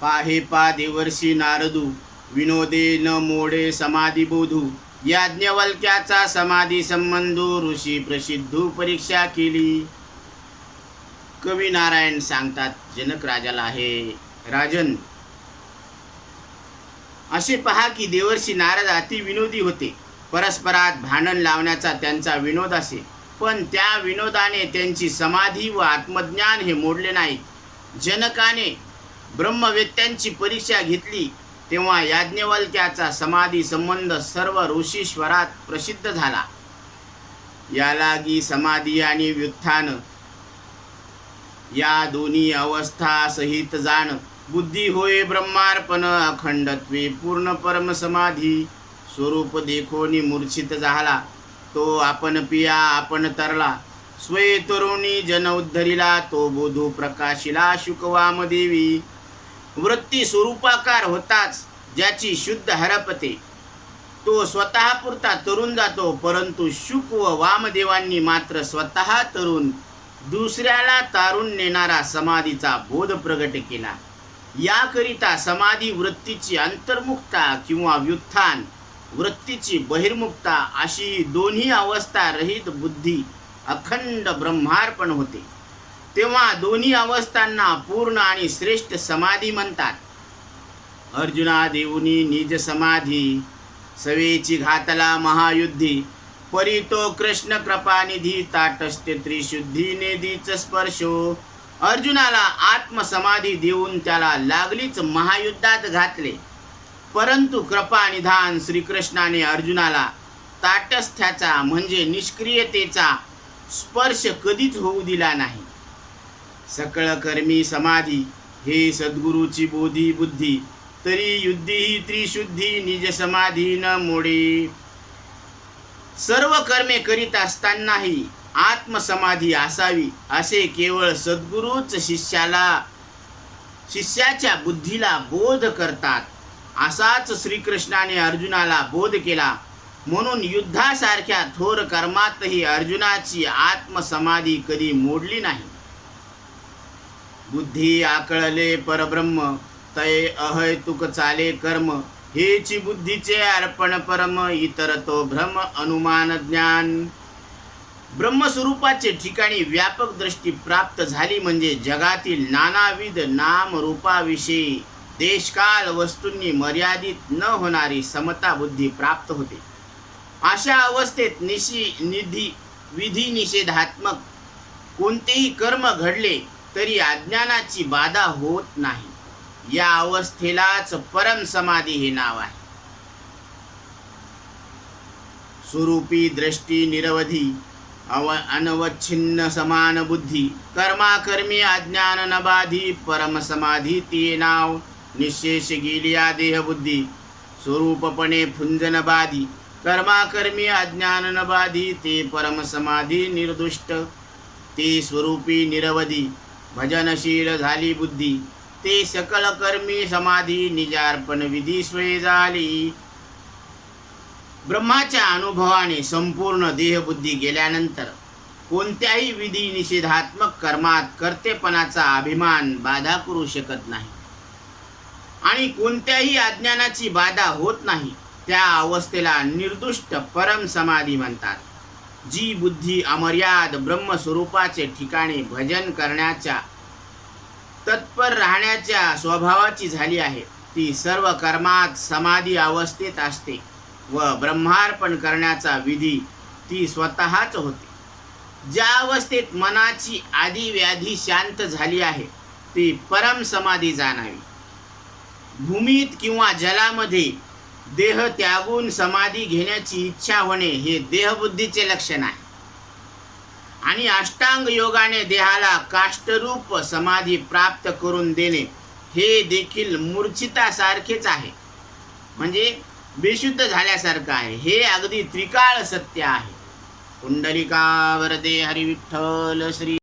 पाहे पा देवर्षी नारदू विनोदे न मोडे समाधी बोधू. याज्ञवल्क्याचा समाधी संबंधू ऋषी प्रसिद्धू परीक्षा केली. कवी नारायण सांगतात जनक राजाला आहे राजन असे पहा की देवर्षी नारद अति विनोदी होते. परस्परात भांडण लावण्याचा त्यांचा विनोद असे. पण त्या विनोदाने त्यांची समाधी व आत्मज्ञान हे मोडले नाही जनकाने ब्रह्मवेत्यांची परीक्षा घेतली तेव्हा याज्ञवल्क्याचा समाधी संबंध सर्व ऋषीश्वरात प्रसिद्ध झाला. यालागी समाधी आणि व्युत्थान या दोन्ही अवस्था सहित जाण बुद्धी होय ब्रह्मार्पण अखंडत्वे पूर्ण परम समाधी स्वरूप देखोनी मूर्छित झाला. तो आपण पिया आपण तरला स्वय तरुणी जन उद्धरिला तो बोधू प्रकाशिला शुकवामदेवी. वृत्ती स्वरूपाकार होताच ज्याची शुद्ध हरपते. तो स्वतः पुरता तरुण जातो परंतु शुक व वामदेवांनी मात्र स्वतः तरुण दुसऱ्याला तारून नेणारा समाधीचा बोध प्रगट केला. याकरिता समाधी वृत्तीची अंतर्मुक्ता किंवा व्युत्थान वृत्तीची बहिर्मुक्ता अशी दोन्ही अवस्था रहित बुद्धी अखंड ब्रह्मार्पण होते. तेव्हा दोन्ही अवस्थांना पूर्ण आणि श्रेष्ठ समाधी म्हणतात. अर्जुना देऊनी निज समाधी सवेची घातला महायुद्धी परी तो कृष्ण कृपानिधी ताटस्ते त्रिशुद्धी नेदीच स्पर्शो. अर्जुनाला आत्मसमाधी देऊन त्याला लागलीच महायुद्धात घातले. परंतु कृपा निधान श्रीकृष्णाने अर्जुनाला ताटस्थ्याचा म्हणजे निष्क्रियतेचा स्पर्श कधीच होऊ दिला नाही. सकळ कर्मी समाधी हे सद्गुरूची बोधी बुद्धी. तरी युद्धी ही त्रिशुद्धी निज समाधी न मोडे. सर्व कर्मे करीत असतानाही आत्मसमाधी असावी असे केवळ सद्गुरूच शिष्याला शिष्याच्या बुद्धीला बोध करतात. असाच श्रीकृष्णाने अर्जुनाला बोध केला. म्हणून युद्धासारख्या थोर कर्मातही अर्जुनाची आत्मसमाधी कधी मोडली नाही. बुद्धी आकळले परब्रह्म तय अहैतुक चाले कर्म हेची बुद्धीचे अर्पण परम इतर तो भ्रम अनुमान ज्ञान. ब्रह्मस्वरूपाचे ठिकाणी व्यापक दृष्टी प्राप्त झाली म्हणजे जगातील नानाविध नाम रूपाविषयी देशकाल वस्तूंनी मर्यादित न होणारी समता बुद्धी प्राप्त होते. अशा अवस्थेत निशी निधी विधी निषेधात्मक कोणतेही कर्म घडले तरी अज्ञानाची बाधा होत नाही. या अवस्थेलाच परम समाधी हे नाव आहे. स्वरूपी दृष्टी निरवधी अव अनवच्छिन्न समान बुद्धी कर्माकर्मी अज्ञान न बाधी परम समाधी ते नाव निशेष गेलिया देहबुद्धी स्वरूपपणे फुंजन बाधी कर्माकर्मी अज्ञान न बाधी ते परम समाधी निर्दुष्ट ते स्वरूपी निरवधी भजनशील झाली बुद्धी. ते सकल कर्मी समाधी निजार्पण विधी स्वय झाली. ब्रह्माच्या अनुभवाने संपूर्ण देहबुद्धी गेल्यानंतर कोणत्याही विधी निषेधात्मक कर्मात कर्तेपणाचा अभिमान बाधा करू शकत नाही. आणि कोणत्याही अज्ञानाची बाधा होत नाही त्या अवस्थेला निर्दुष्ट परम समाधी म्हणतात. जी बुद्धी अमर्याद ब्रह्मस्वरूपाचे ठिकाणी भजन करण्याच्या तत्पर राहण्याच्या स्वभावाची झाली आहे. ती सर्व कर्मात समाधी अवस्थेत असते व ब्रह्मार्पण करण्याचा विधी ती स्वतःच होते. ज्या अवस्थेत मनाची आधी व्याधी शांत झाली आहे ती परम समाधी जाणावी. भूमीत किंवा जलामध्ये देह त्यागून समाधी घेण्याची इच्छा होणे हे देहबुद्धीचे लक्षण आहे. आणि अष्टांग योगाने देहाला काष्टरूप समाधी प्राप्त करून देणे हे देखील मूर्छितासारखेच आहे. म्हणजे बेशुद्ध झाल्यासारखं आहे. हे अगदी त्रिकाळ सत्य आहे. कुंडलिका वरदे हरिविठ्ठल श्री